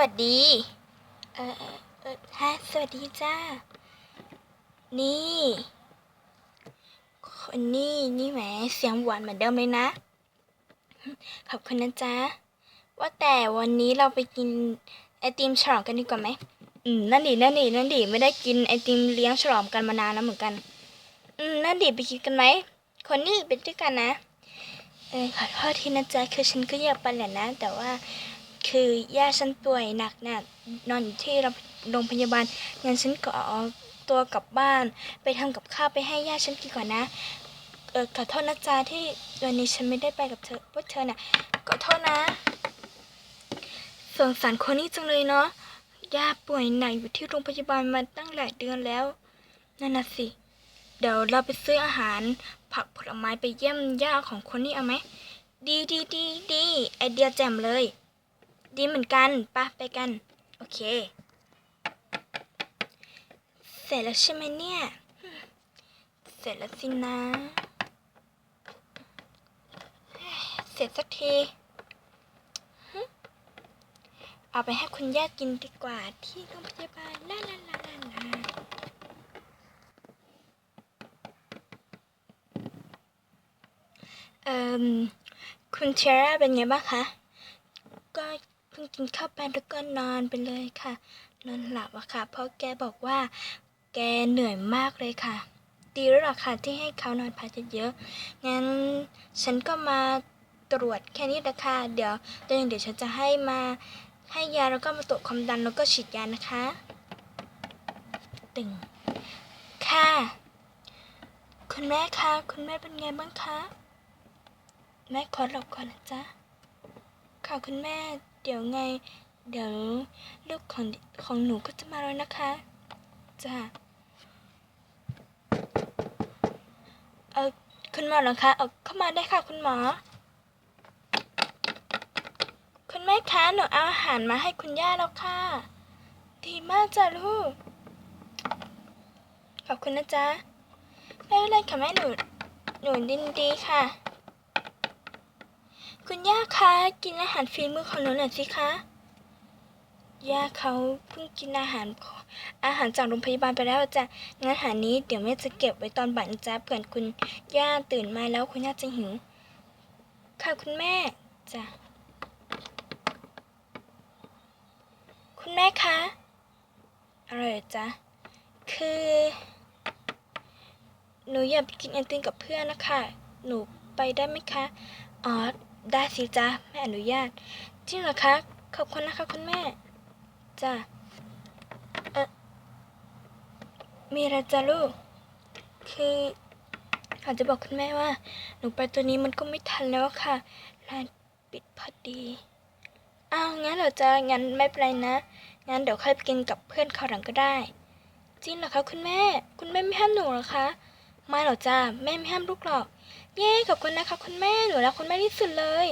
วัสดี เออเออฮะสวัสดีจ้า นี่ คนนี้นี่แหมเสียงหวานเหมือนเดิมเลยนะ ขอบคุณนะจ๊ะ ว่าแต่วันนี้เราไปกินไอติมฉลองกันดีกว่าไหม อืม นั่นดิ นั่นดิ นั่นดิ ไม่ได้กินไอติมเลี้ยงฉลองกันมานานแล้วเหมือนกัน อืม นั่นดิ ไปกินกันไหม คนนี้ไปด้วยกันนะ เออขอโทษทีนะจ๊ะ คือฉันก็อยากไปแหละนะ แต่ว่า คือย่าฉันป่วยหนักน่ะนอนอยู่ที่โรงพยาบาลงั้นฉันก็เอาตัวกลับบ้าน ไปทำกับข้าวไปให้ย่าฉันกินก่อนนะเออขอโทษนะจ๊ะที่วันนี้ฉันไม่ได้ไปกับเธอพวกเธอน่ะขอโทษนะสงสารคนนี้จังเลยเนาะย่าป่วยหนักอยู่ที่โรงพยาบาลมาตั้งหลายเดือนแล้วนั่นน่ะสิ เดี๋ยวเราไปซื้ออาหาร ผักผลไม้ไปเยี่ยมย่าของคนนี้เอาไหม ดีดีดีดีไอเดียแจ่มเลย ดีเหมือนกันปะไปกัน โอเค เสร็จแล้วใช่ไหมเนี่ย เสร็จแล้วสินะ เสร็จสักที เอาไปให้คุณย่ากินดีกว่าที่โรงพยาบาลลาลาลาลาลาเอ่มคุณเชร่าเป็นไงบ้างคะ พิ่งกินข้าวไปแล้วก็นอนไปเลยค่ะ นอนหลับอะค่ะ เพราะแกบอกว่า แกเหนื่อยมากเลยค่ะ ดีแล้วล่ะค่ะที่ให้เขานอนพักเยอะๆงั้นฉันก็มาตรวจแค่นี้ละค่ะ เดี๋ยวเดี๋ยวเดี๋ยวฉันจะให้มาให้ยาแล้วก็มาตรวจความดันแล้วก็ฉีดยานะคะตึงค่ะ คุณแม่คะคุณแม่เป็นไงบ้างคะ แม่ขอหลับก่อนนะจ๊ะค่ะคุณแม่ เดี๋ยวไง เดี๋ยวลูกของของหนูก็จะมาแล้วนะคะจ้าเออคุณหมอเหรอคะเออเข้ามาได้ค่ะ คุณหมอ คุณแม่คะหนูเอาอาหารมาให้คุณย่าแล้วค่ะ ดีมากจ้ะลูก ขอบคุณนะจ๊ะไม่เป็นไรค่ะแม่หนูหนูดินดีค่ะ คุณย่าคะ กินอาหารฝีมือของหนูหน่อยสิคะ ย่าเขาเพิ่งกินอาหารอาหารจากโรงพยาบาลไปแล้วจ้ะงั้นอาหารนี้เดี๋ยวแม่จะเก็บไว้ตอนบ่ายนะจ๊ะเผื่อคุณย่าตื่นมาแล้วคุณย่าจะหิว ค่ะคุณแม่จ้ะคุณแม่คะอะไรจ๊ะ คือ หนูอยากไปกินไอติมกับเพื่อนนะคะ หนูไปได้ไหมคะ อ๋อ ได้สิจ้าแม่อนุญาต จริงเหรอคะ ขอบคุณนะคะคุณแม่ จ้าเออมีอะไรจ้าลูก คืออาจจะบอกคุณแม่ว่า หนูไปตัวนี้มันก็ไม่ทันแล้วค่ะ ร้านปิดพอดีอ้าวงั้นเหรอจ้างั้นไม่เป็นไรนะ งั้นเดี๋ยวค่อยไปกินกับเพื่อนเขาวหลังก็ได้ จริงเหรอคะคุณแม่ คุณแม่ไม่ห้ามหนูเหรอคะ ไม่หรอกจ้าแม่ไม่ห้ามลูกหรอก เย้ขอบคุณนะคะ คุณแม่หนูรักคุณแม่ที่สุดเลย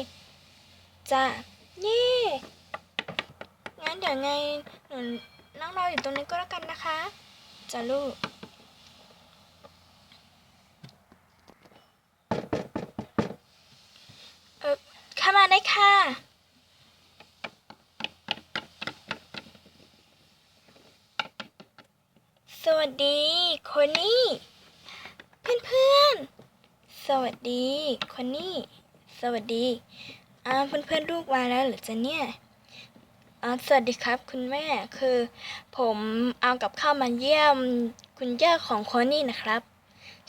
จ้าเย้งั้นเดี๋ยวไงหนูนั่งรออยู่ตรงนี้ก็แล้วกันนะคะจ้าลูกเออเข้ามาได้ค่ะสวัสดีคนนี้เพื่อนๆ สวัสดีคนนี้สวัสดีอ่าเพื่อนเพื่อนลูกมาแล้วหรือจะเนี่ยอ่าสวัสดีครับ คุณแม่คือ ผมเอากับข้าวมาเยี่ยม คุณย่าของคนนี้นะครับ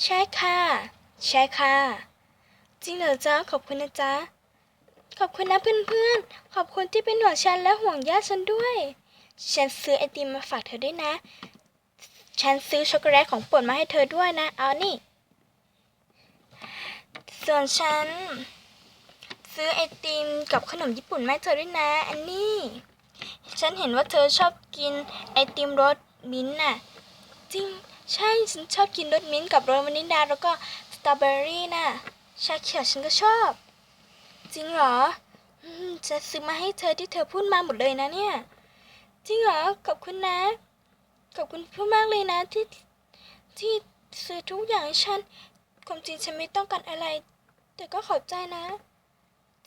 ใช่ค่ะ ใช่ค่ะ จริงเหรอจ๊ะขอบคุณนะจ๊ะขอบคุณนะเพื่อนๆ ขอบคุณที่เป็นห่วงฉันและห่วงย่าฉันด้วย ฉันซื้อไอติมมาฝากเธอด้วยนะ ฉันซื้อช็อกโกแลตของโปรดมาให้เธอด้วยนะ เอานี่ ส่วนฉัน ซื้อไอติมกับขนมญี่ปุ่นมาให้เธอด้วยนะอันนี้ ฉันเห็นว่าเธอชอบกินไอติมรสมิ้นท์น่ะ จริง ใช่ฉันชอบกินรสมิ้นท์กับรสวานิลลาแล้วก็สตรอเบอรี่น่ะ ชาเขียวฉันก็ชอบ จริงเหรอจะซื้อมาให้เธอที่เธอพูดมาหมดเลยนะเนี่ย จริงเหรอขอบคุณนะ ขอบคุณพูดมากเลยนะที่ที่ซื้อทุกอย่างให้ฉัน ความจริงฉันไม่ต้องการอะไร แต่ก็ขอบใจนะ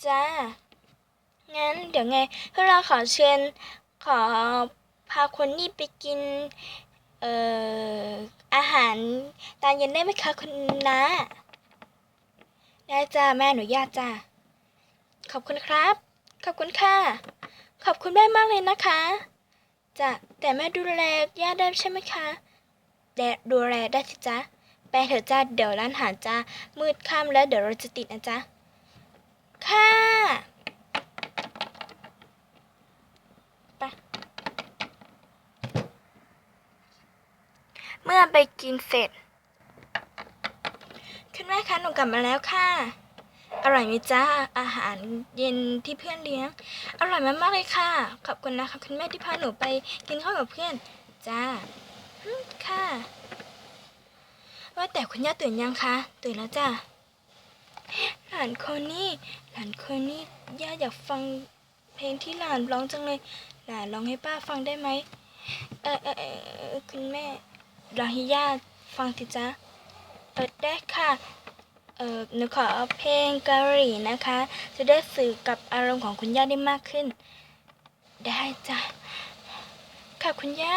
จ้า งั้นเดี๋ยวไงพวกเราขอเชิญขอพาคนนี่ไปกิน เอ่อ อาหารตอนเย็นได้ไหมคะคุณน้าได้จ้าแม่หนูญาตจ้าขอบคุณครับ ขอบคุณค่ะ ขอบคุณแม่มากเลยนะคะจ้ะแต่แม่ดูแลย่าได้ใช่ไหมคะแดดูแลได้สิจ๊ะ ไปเถอะจ้าเดี๋ยวร้านอาหารจ้ามืดค่ำแล้วเดี๋ยวเราจะติดนะจ๊ะค่ะไปเมื่อไปกินเสร็จ คุณแม่คะหนูกลับมาแล้วค่ะ อร่อยไหมจ้าอาหารเย็นที่เพื่อนเลี้ยง อร่อยมากๆเลยค่ะ ขอบคุณนะคะคุณแม่ที่พาหนูไปกินข้าวกับเพื่อน จ้าค่ะ ว่าแต่คุณย่าตื่นยังคะ ตื่นแล้วจ้าหลานคนนี้หลานคนนี้ย่าอยากฟังเพลงที่หลานร้องจังเลย หลานร้องให้ป้าฟังได้ไหมเออเออเออเออคุณแม่ร้องให้ย่าฟังสิจ๊ะ เออได้ค่ะ เออหนูขอเอาเพลงกะหรี่นะคะ จะได้สื่อกับอารมณ์ของคุณย่าได้มากขึ้น ได้จ้ะค่ะคุณย่า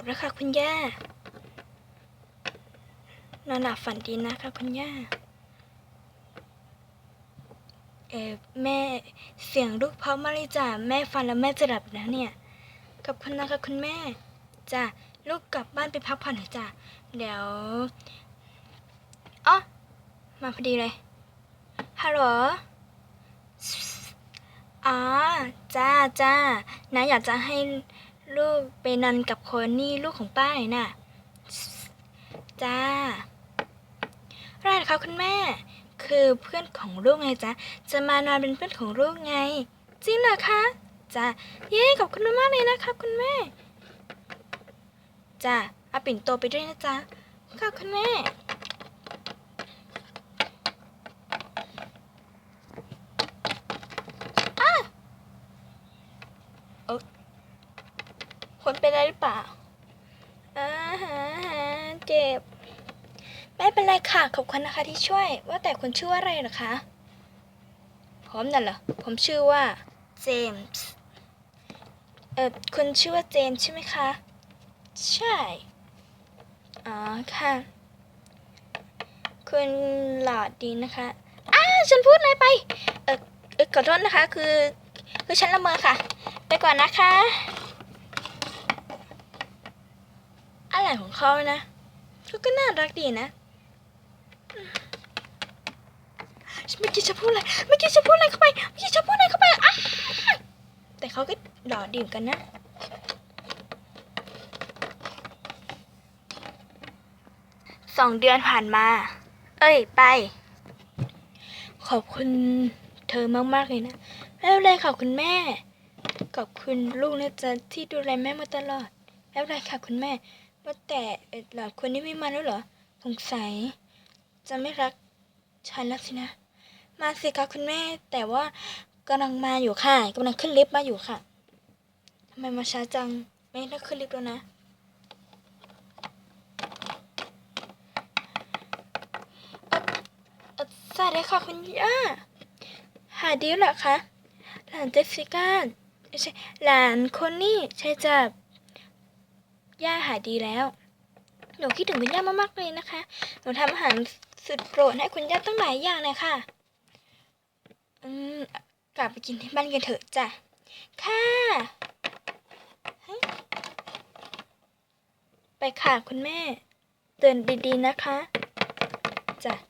จับแล้วค่ะคุณย่านอนหลับฝันดีนะคะคุณย่า เออแม่เสียงลูกเพราะมากเลยจ้ะแม่ฟังแล้วแม่จะหลับแล้วเนี่ยขอบคุณนะคะคุณแม่จ้ะลูกกลับบ้านไปพักผ่อนเถอะจ้ะเดี๋ยวอ๋อมาพอดีเลยฮัลโหลอ๋อจ้าจ้านะอยากจะให้ ลูกไปนอนกับคนนี่ลูกของป้าหน่อยน่ะ จ้า อะไรนะคะคุณแม่ คือเพื่อนของลูกไงจ๊ะ จะมานอนเป็นเพื่อนของลูกไง จริงเหรอคะจ้ะเย้ขอบคุณมากเลยนะคะคุณแม่ จ้ะเอาปิ่นโตไปด้วยนะจ๊ะขอบคุณแม่อ้าเออ คนเป็นอะไรหรือเปล่าอ่าฮะเจ็บ ไม่เป็นไรค่ะ ขอบคุณนะคะที่ช่วย ว่าแต่คุณชื่อว่าอะไรหรอคะผมน่ะเหรอ ผมชื่อว่าเจมส์ เออคุณชื่อว่าเจมส์ใช่ไหมคะ ใช่ อ๋อ ค่ะ คุณหลอดดีนะคะ อ้า ฉันพูดอะไรไป เออเออขอโทษนะคะ คือ คือฉันละเมอค่ะ ไปก่อนนะคะ อะไรของเขานะเขาก็น่ารักดีนะเมื่อกี้ฉันพูดอะไรเมื่อกี้ฉันพูดอะไรเข้าไปเมื่อกี้ฉันพูดอะไรเข้าไปอ้าแต่เขาก็หล่อดีเหมือนกันนะสองเดือนผ่านมา เอ้ย ไป ขอบคุณเธอมากๆเลยนะ ไม่เป็นไรค่ะคุณแม่ ขอบคุณลูกนะจ๊ะที่ดูแลแม่มาตลอด ไม่เป็นไรค่ะคุณแม่ ว่าแต่เอ่อหลานคนนี้ไม่มาแล้วเหรอ สงสัย จะไม่รักฉันแล้วสินะ มาสิคะคุณแม่ แต่ว่ากำลังมาอยู่ค่ะกำลังขึ้นลิฟต์มาอยู่ค่ะทำไมมาช้าจัง ไม่ได้ขึ้นลิฟต์แล้วนะอ่อเอ่อสวัสดีค่ะคุณย่า หาดีเหรอคะ หลานเจสสิก้าไม่ใช่หลานคนนี้ใช่จ้ะ ย่าหายดีแล้ว หนูคิดถึงคุณย่ามากๆเลยนะคะ หนูทำอาหารสุดโปรดให้คุณย่าตั้งหลายอย่างเลยค่ะ อืม กลับไปกินที่บ้านกันเถอะจ้ะ ค่ะไปค่ะคุณแม่ เตือนดีๆนะคะจ้ะ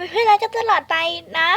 เป็นเพื่อนรักกันตลอดไปนะ